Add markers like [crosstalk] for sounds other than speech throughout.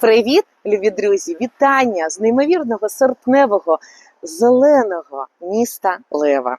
Привіт, любі друзі! Вітання з неймовірного серпневого зеленого міста Лева.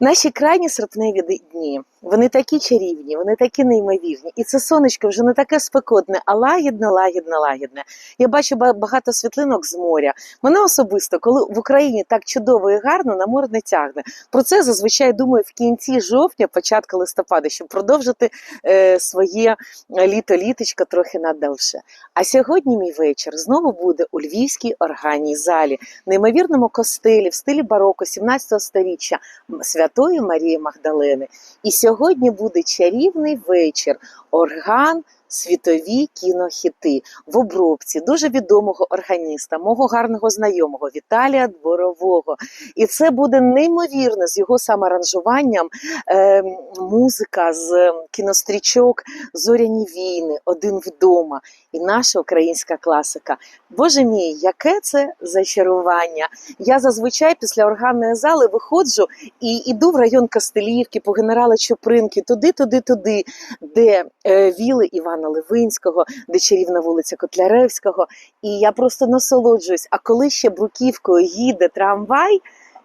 Наші крайні серпневі дні, вони такі чарівні, вони такі неймовірні. І це сонечко вже не таке спекотне, а лагідне, лагідне, лагідне. Я бачу багато світлинок з моря. Мене особисто, коли в Україні так чудово і гарно, на море не тягне. Про це зазвичай думаю в кінці жовтня, початку листопада, щоб продовжити е, своє літо-літочко трохи надовше. А сьогодні мій вечір знову буде у Львівській органній залі, неймовірному костелі в стилі бароко 17 століття Святої Марії Магдалени. І сьогодні буде чарівний вечір, орган. Світові кінохіти в обробці дуже відомого органіста, мого гарного знайомого Віталія Дворового. І це буде неймовірно з його самоаранжуванням е, музика з кінострічок, зоряні війни, один вдома і наша українська класика. Боже мій, яке це зачарування! Я зазвичай після органної зали виходжу і йду в район Костелівки по генерала Чупринки, туди, туди, туди, де е, віли Івана Левинського, де чарівна вулиця Котляревського. І я просто насолоджуюсь. А коли ще бруківкою їде трамвай.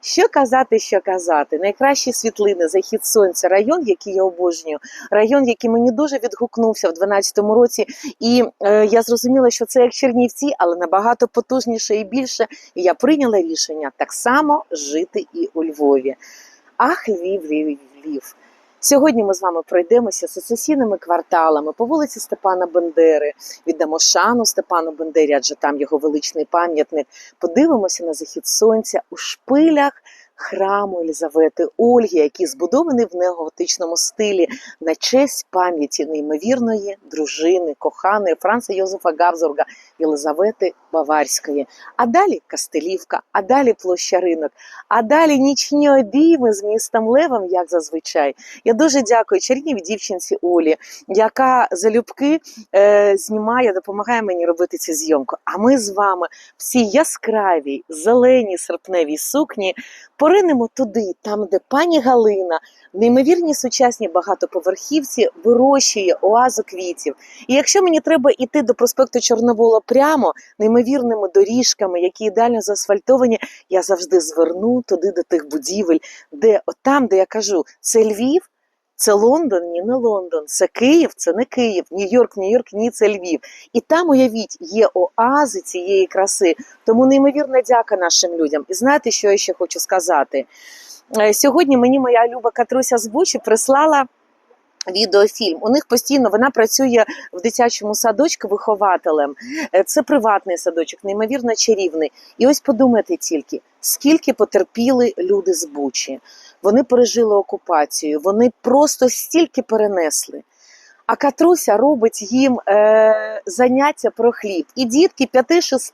Що казати, що казати? Найкращі світлини, захід сонця, район, який я обожнюю, район, який мені дуже відгукнувся в 12-му році. І е, я зрозуміла, що це як Чернівці, але набагато потужніше і більше. І я прийняла рішення так само жити і у Львові. Ах, Львів, Львів, Львів. Сьогодні ми з вами пройдемося сесесійними кварталами по вулиці Степана Бендери. Віддамо шану Степану Бендері, адже там його величний пам'ятник. Подивимося на захід сонця у шпилях храму Елізавети Ольги, який збудований в неоготичному стилі на честь пам'яті неймовірної дружини, коханої Франца Йозефа Габзурга Єлизавети Баварської. А далі Кастелівка, а далі площа ринок, а далі нічні обійми з містом Левом, як зазвичай. Я дуже дякую чарівній дівчинці Олі, яка залюбки е, знімає, допомагає мені робити цю зйомку. А ми з вами в цій яскравій, зеленій серпневій сукні поринемо туди, там, де пані Галина, в неймовірній сучасній багатоповерхівці, вирощує оазу квітів. І якщо мені треба йти до проспекту Чорновола прямо неймовірними доріжками, які ідеально заасфальтовані, я завжди зверну туди до тих будівель, де от там, де я кажу, це Львів. Це Лондон, ні, не Лондон, це Київ, це не Київ, Нью-Йорк, Нью-Йорк, ні, це Львів. І там, уявіть, є оази цієї краси. Тому неймовірна дяка нашим людям. І знаєте, що я ще хочу сказати? Е, Сьогодні мені моя Люба Катруся з Бучі прислала. Відеофільм у них постійно вона працює в дитячому садочку вихователем. Е, Це приватний садочок, неймовірно чарівний. І ось подумайте тільки, скільки потерпіли люди з Бучі. Вони пережили окупацію, вони просто стільки перенесли. А Катруся робить їм е, заняття про хліб. І дітки 5, 6,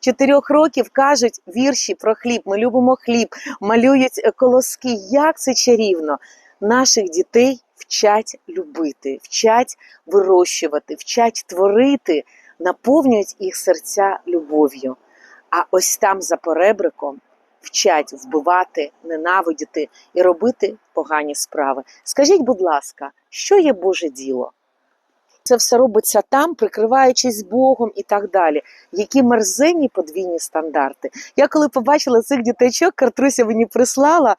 4 років кажуть вірші про хліб. Ми любимо хліб, малюють колоски. Як це чарівно! Наших дітей вчать любити, вчать вирощувати, вчать творити, наповнюють їх серця любов'ю. А ось там за поребриком вчать вбивати, ненавидіти і робити погані справи. Скажіть, будь ласка, що є Боже діло? Це все робиться там, прикриваючись Богом і так далі. Які мерзенні подвійні стандарти. Я коли побачила цих діточок, Картруся мені прислала,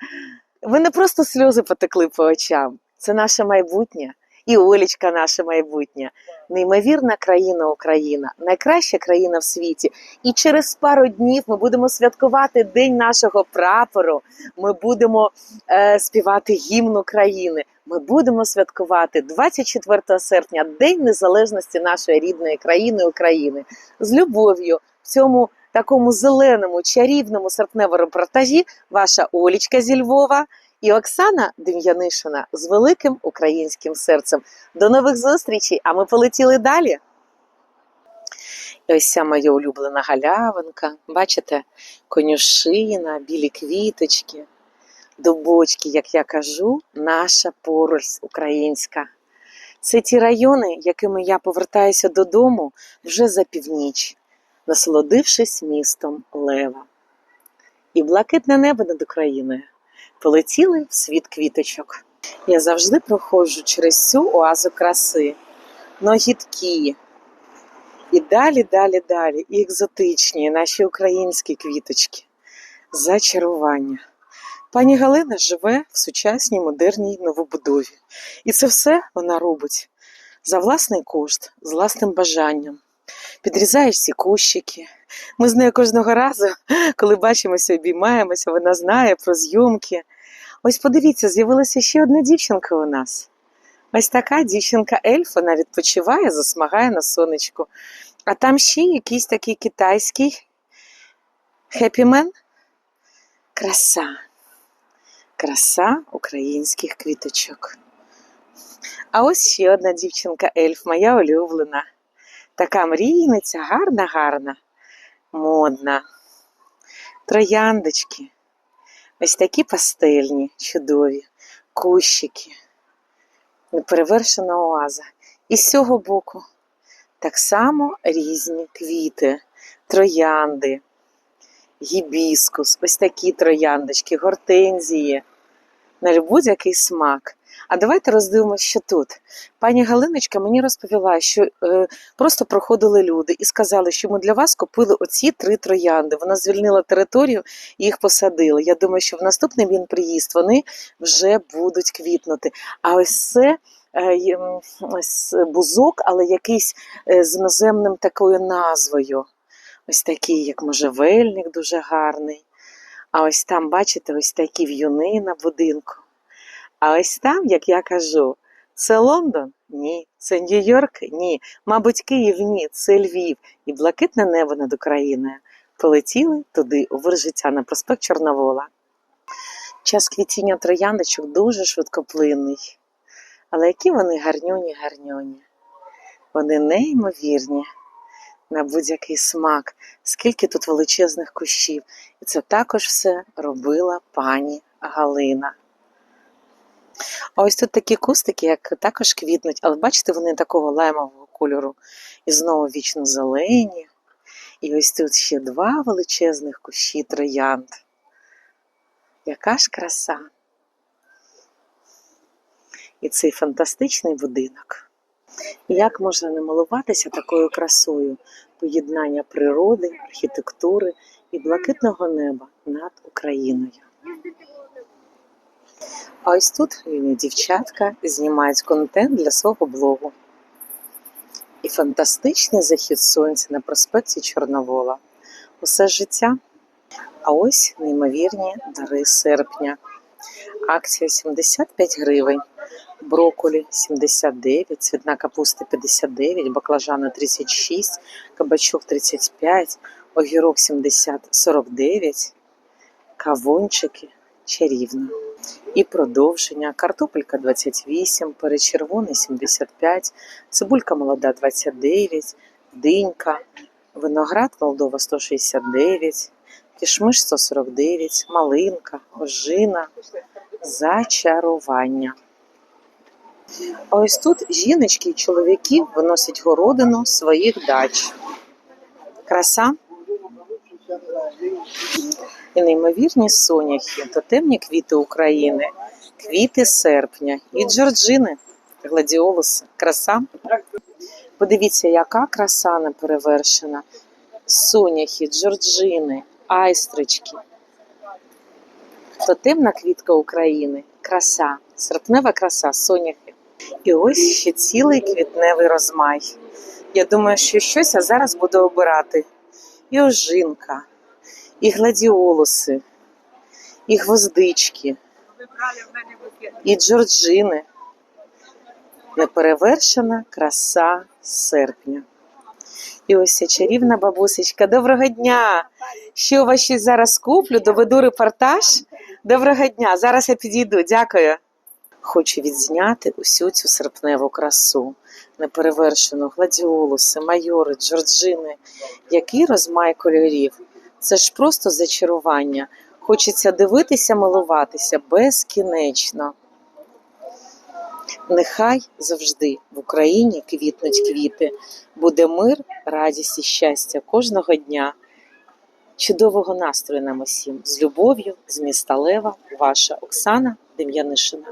ви не просто сльози потекли по очам. Це наше майбутнє. І Олічка наше майбутнє. Неймовірна країна Україна, найкраща країна в світі. І через пару днів ми будемо святкувати День нашого прапору. Ми будемо е, співати гімн України. Ми будемо святкувати 24 серпня День Незалежності нашої рідної країни України з любов'ю в цьому такому зеленому чарівному серпневому репортажі. Ваша Олічка зі Львова і Оксана Дем'янишина з великим українським серцем. До нових зустрічей! А ми полетіли далі. І ось ця моя улюблена галявинка. Бачите, конюшина, білі квіточки, дубочки, як я кажу, наша поруч українська. Це ті райони, якими я повертаюся додому вже за північ, насолодившись містом Лева. І блакитне небо над Україною полетіли в світ квіточок. Я завжди проходжу через цю оазу краси. Но гідкі, І далі, далі, далі, і екзотичні наші українські квіточки. Зачарування. Пані Галина живе в сучасній модерній новобудові. І це все вона робить за власний кошт, з власним бажанням. Підрізаєш ці кущики. Ми з нею кожного разу, [laughs] коли бачимося, обіймаємося, вона знає про зйомки. Ось подивіться, з'явилася ще одна дівчинка у нас. Ось така дівчинка ельф, вона відпочиває, засмагає на сонечку. А там ще якийсь такий китайський хепімен. Краса. Краса українських квіточок. А ось ще одна дівчинка ельф, моя улюблена. Така мрійниця, гарна, гарна, модна. Трояндочки. Ось такі пастельні, чудові, кущики. Неперевершена оаза. І з цього боку так само різні квіти, троянди, гібіскус, ось такі трояндочки, гортензії, на будь-який смак. А давайте роздивимося, що тут. Пані Галиночка мені розповіла, що е, просто проходили люди і сказали, що ми для вас купили оці три троянди. Вона звільнила територію і їх посадили. Я думаю, що в наступний він приїзд вони вже будуть квітнути. А ось це е, ось бузок, але якийсь е, з іноземним такою назвою. Ось такий, як можжевельник, дуже гарний. А ось там, бачите, ось такі в'юни на будинку. А ось там, як я кажу, це Лондон? Ні. Це Нью-Йорк? Ні. Мабуть, Київ ні, це Львів. І блакитне небо над Україною. Полетіли туди, у виржиття на проспект Чорновола. Час квітіння трояндочок дуже швидкоплинний. Але які вони гарньоні, гарньоні. Вони неймовірні на будь-який смак, скільки тут величезних кущів. І це також все робила пані Галина. А ось тут такі кустики, як також квітнуть, але бачите, вони такого лаймового кольору. І знову вічно зелені. І ось тут ще два величезних кущі троянд. Яка ж краса! І цей фантастичний будинок. Як можна не милуватися такою красою поєднання природи, архітектури і блакитного неба над Україною? А ось тут дівчатка знімають контент для свого блогу. І фантастичний захід сонця на проспекті Чорновола. Усе життя. А ось неймовірні дари серпня. Акція 75 гривень, брокколі 79, цвітна капуста 59, баклажани 36, кабачок 35, огірок 70 49, кавунчики чарівно. І продовження. Картопелька 28, перечервоний 75, цибулька молода 29, динька, виноград Молдова 169, кішмиш 149, малинка, ожина, зачарування. Ось тут жіночки і чоловіки виносять городину своїх дач. Краса і неймовірні соняхи, тотемні квіти України, квіти серпня і джорджини, гладіолуси. Краса. Подивіться, яка краса неперевершена. Соняхи, джорджини, айстрички. Тотемна квітка України, краса, серпнева краса, соняхи. І ось ще цілий квітневий розмай. Я думаю, що щось я зараз буду обирати. І ожинка, і гладіолуси, і гвоздички, і джорджини. Неперевершена краса серпня. І ось ця чарівна бабусечка. Доброго дня! Ще у вас щось зараз куплю, доведу репортаж. Доброго дня! Зараз я підійду. Дякую. Хочу відзняти усю цю серпневу красу, неперевершену гладіолуси, майори, джорджини. Який розмай кольорів. Це ж просто зачарування. Хочеться дивитися, милуватися безкінечно. Нехай завжди в Україні квітнуть квіти, буде мир, радість і щастя кожного дня. Чудового настрою нам усім з любов'ю, з міста Лева, ваша Оксана Дем'янишина.